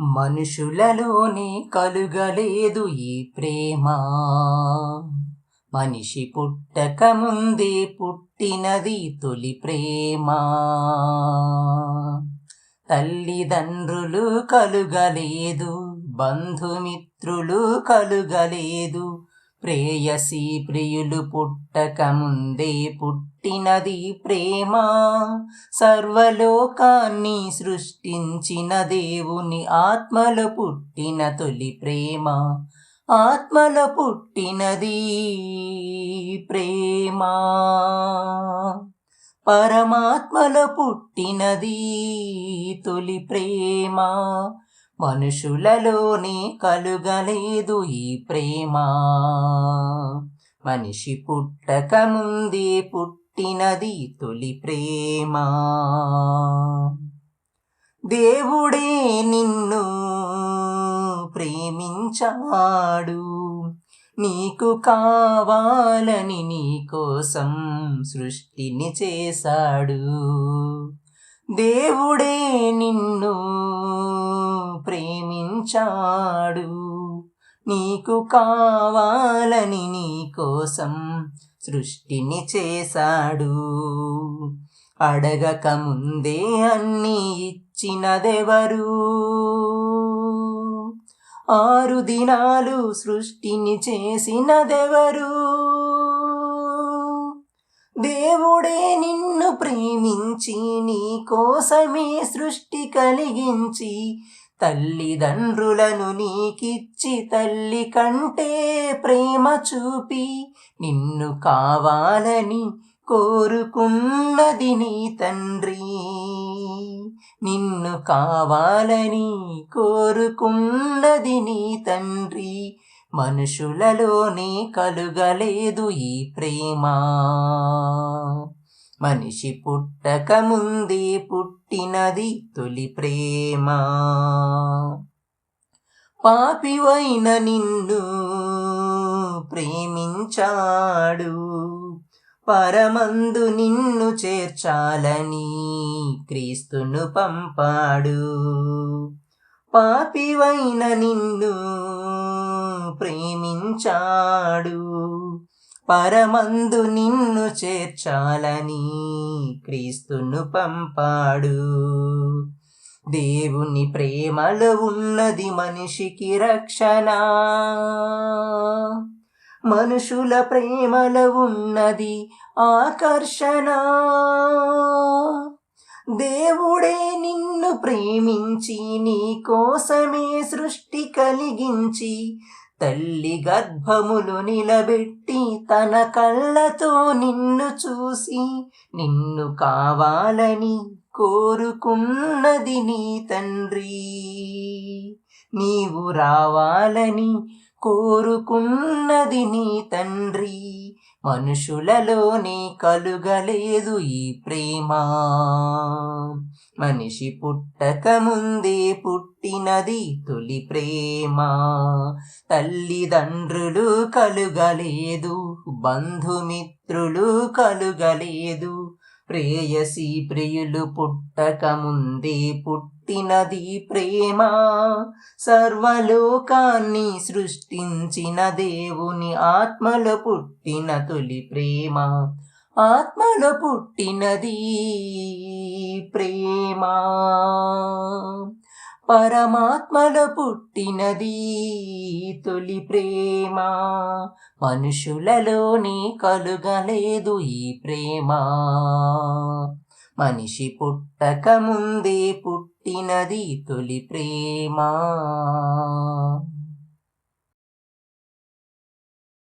మనుషులలోనే కలుగలేదు ఈ ప్రేమ. మనిషి పుట్టక ముందే పుట్టినది తొలి ప్రేమ. తల్లిదండ్రులు కలుగలేదు బంధుమిత్రులు కలుగలేదు ప్రేయసి ప్రియులు పుట్టక ముందే పుట్టినది ప్రేమ. సర్వలోకాన్ని సృష్టించిన దేవుని ఆత్మలో పుట్టిన తొలి ప్రేమ. ఆత్మలో పుట్టినది ప్రేమ. పరమాత్మలో పుట్టినది తొలి ప్రేమ. మనుషులలోనే కలుగలేదు ఈ ప్రేమ. మనిషి పుట్టక ముందే పుట్టినది తొలి ప్రేమ. దేవుడే నిన్ను ప్రేమించాడు. నీకు కావాలని నీకోసం సృష్టిని చేశాడు. దేవుడే నిన్ను ప్రేమించాడు నీకు కావాలని నీ కోసం సృష్టిని చేశాడు. అడగక ముందే అన్నీ ఇచ్చినదెవరు? ఆరు దినాలు సృష్టిని చేసినదెవరు? దేవుడే నిన్ను ప్రేమించి నీ కోసమే సృష్టి కలిగించి తల్లిదండ్రులను నీకిచ్చి తల్లి కంటే ప్రేమ చూపి నిన్ను కావాలని కోరుకున్నది నీ తండ్రి. నిన్ను కావాలని కోరుకున్నది నీ తండ్రి. మనుషులలోనే కలుగలేదు ఈ ప్రేమ. మనిషి పుట్టక ముందే పుట్టినది తొలి ప్రేమ. పాపివైన నిన్ను ప్రేమించాడు. పరమందు నిన్ను చేర్చాలని క్రీస్తును పంపాడు. పాపివైన నిన్ను ప్రేమించాడు. పరమందు నిన్ను చేర్చాలని క్రీస్తును పంపాడు. దేవుని ప్రేమలో ఉన్నది మనిషికి రక్షణ. మనుషుల ప్రేమలో ఉన్నది ఆకర్షణ. దేవుడే నిన్ను ప్రేమించి నీ కోసమే సృష్టి కలిగించి తల్లి గర్భములు నిలబెట్టి తన కళ్ళతో నిన్ను చూసి నిన్ను కావాలని కోరుకున్నది నీ తండ్రి. నీవు రావాలని కోరుకున్నది నీ తండ్రి. మనుషులలోని కలుగలేదు ఈ ప్రేమ. మనిషి పుట్టక ముందే పుట్టినది తొలి ప్రేమ. తల్లిదండ్రులు కలుగలేదు బంధుమిత్రులు కలుగలేదు. ప్రేయసి ప్రియులు పుట్టక ముందే పుట్టినది ప్రేమ. సర్వలోకాన్ని సృష్టించిన దేవుని ఆత్మలో పుట్టిన తొలి ప్రేమ. ఆత్మలో పుట్టినది ప్రేమ. పరమాత్మలో పుట్టినది తొలి ప్రేమ. మనుషులలోని కలుగలేదు ఈ ప్రేమ. మనిషి పుట్టక ముందే పుట్టినది తొలి ప్రేమ.